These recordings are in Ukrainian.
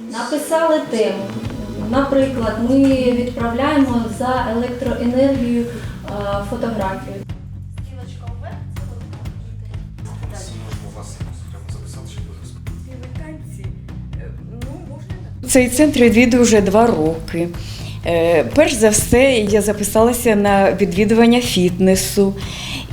Написали тему. Наприклад, ми відправляємо за електроенергію е, фотографію. Можемо вас прямо записати, щоб можна Цей центр відвідую вже два роки. Е, Перш за все, я записалася на відвідування фітнесу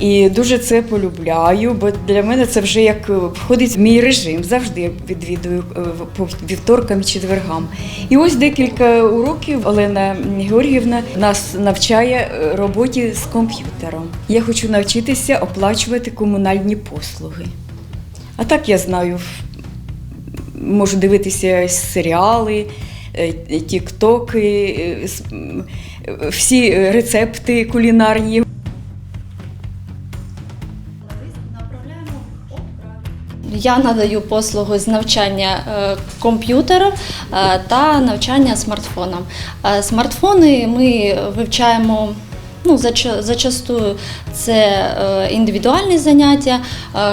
і дуже це полюбляю, бо для мене це вже як е, входить в мій режим. Завжди відвідую е, по вівторкам і четвергам. І ось декілька уроків Олена Георгіївна нас навчає роботі з комп'ютером. Я хочу навчитися оплачувати комунальні послуги. А так я знаю можу дивитися серіали, тіктоки, е, м, е, всі рецепти кулінарні. Я надаю послугу з навчання комп'ютерів е, та навчання смартфоном. Смартфони ми вивчаємо. Ну, зач- зачастую це е, індивідуальні заняття,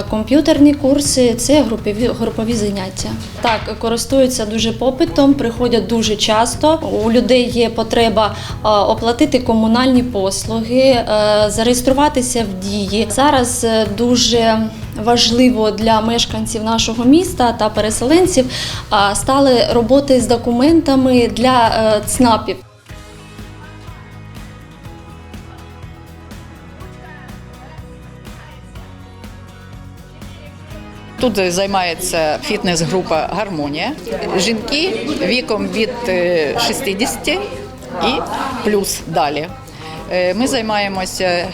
комп'ютерні курси, це групові, групові заняття. Так, користуються дуже попитом, приходять дуже часто. У людей є потреба оплатити комунальні послуги, е, зареєструватися в дії. Зараз е, дуже важливо для мешканців нашого міста та переселенців стали роботи з документами для ЦНАПів. Тут займається фітнес-група Гармонія. Жінки віком від е, 60 і плюс далі. Е, Ми займаємося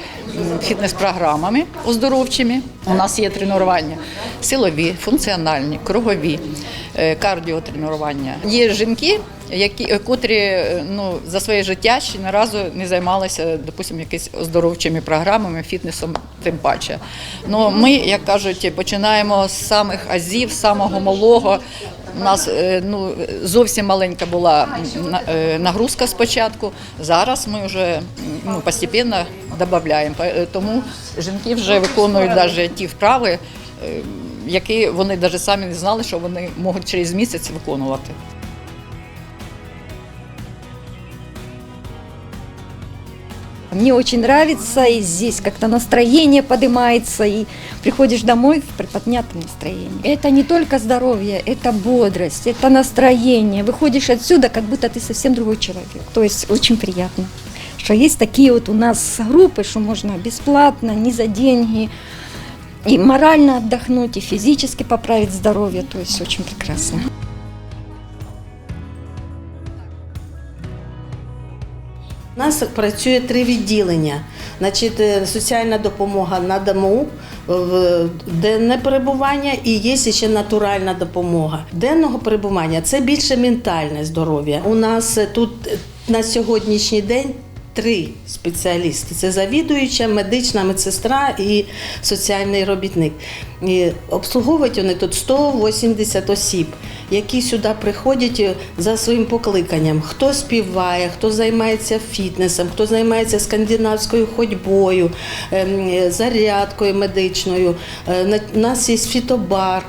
фітнес-програмами оздоровчими. У нас є тренування силові, функціональні, кругові, е, кардіотренування. Є жінки, які е, котрі е, ну за своє життя ще ні разу не займалися, допустимо, якісь оздоровчими програмами, фітнесом, тим паче. Ну ми, як кажуть, починаємо з самих азів, самого малого. У нас е, ну зовсім маленька була на- нагрузка спочатку. Зараз ми вже ну, постепенно додаємо. Тому жінки вже виконують навіть ті вправи, які вони навіть самі не знали, що вони можуть через місяць виконувати. Мне очень нравится, и здесь как-то настроение поднимается, и приходишь домой в приподнятом настроении. Это не только здоровье, это бодрость, это настроение. Выходишь отсюда, как будто ты совсем другой человек. То есть очень приятно, что есть такие вот у нас группы, что можно бесплатно, не за деньги, и морально отдохнуть, и физически поправить здоровье. То есть очень прекрасно. У нас працює три відділення. Значить, е, соціальна допомога на дому, в денне перебування і є ще натуральна допомога. Денного перебування це більше ментальне здоров'я. У нас е, тут е, на сьогоднішній день. Три спеціалісти: це завідуюча, медична медсестра і соціальний робітник. І обслуговують вони тут 180 осіб, які сюди приходять за своїм покликанням. Хто співає, хто займається фітнесом, хто займається скандинавською ходьбою, ем, е, зарядкою медичною. Е, У нас є фітобар.